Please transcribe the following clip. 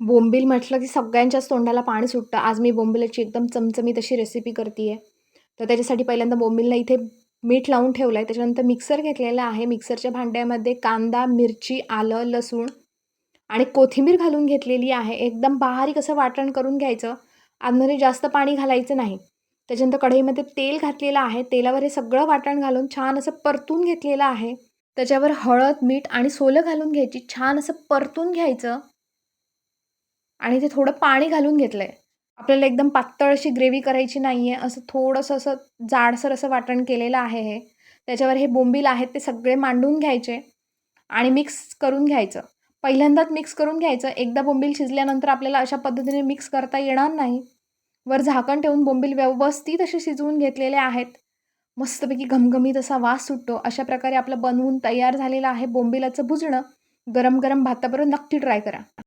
बोंबील म्हटलं की सगळ्यांच्याच तोंडाला पाणी सुटतं. आज मी बोंबिलाची एकदम चमचमीत अशी रेसिपी करते आहे तर त्याच्यासाठी पहिल्यांदा बोंबिलला इथे मीठ लावून ठेवलं आहे त्याच्यानंतर मिक्सर घेतलेला आहे. मिक्सरच्या भांड्यामध्ये कांदा मिरची आलं लसूण आणि कोथिंबीर घालून घेतलेली आहे. एकदम बारीक असं वाटण करून घ्यायचं. आतमध्ये जास्त पाणी घालायचं नाही. त्याच्यानंतर कढईमध्ये तेल घातलेलं आहे. तेलावर हे सगळं वाटण घालून छान असं परतून घेतलेलं आहे. त्याच्यावर हळद मीठ आणि सोलं घालून घ्यायची. छान असं परतून घ्यायचं. आणि ते थोडं पाणी घालून घेतलं आहे आपल्याला एकदम पातळ अशी ग्रेव्ही करायची नाही आहे असं थोडंसं असं जाडसर असं वाटण केलेलं आहे हे. त्याच्यावर हे बोंबील आहेत ते सगळे मांडून घ्यायचे आणि मिक्स करून घ्यायचं. पहिल्यांदाच मिक्स करून घ्यायचं. एकदा बोंबील शिजल्यानंतर आपल्याला अशा पद्धतीने मिक्स करता येणार नाही. वर झाकण ठेवून बोंबील व्यवस्थित असे शिजवून घेतलेले आहेत. मस्तपैकी घमघमीत असा वास सुटतो. अशा प्रकारे आपलं बनवून तयार झालेलं आहे बोंबिलाचं भुजणं. गरम गरम भाताबरोबर नक्की ट्राय करा.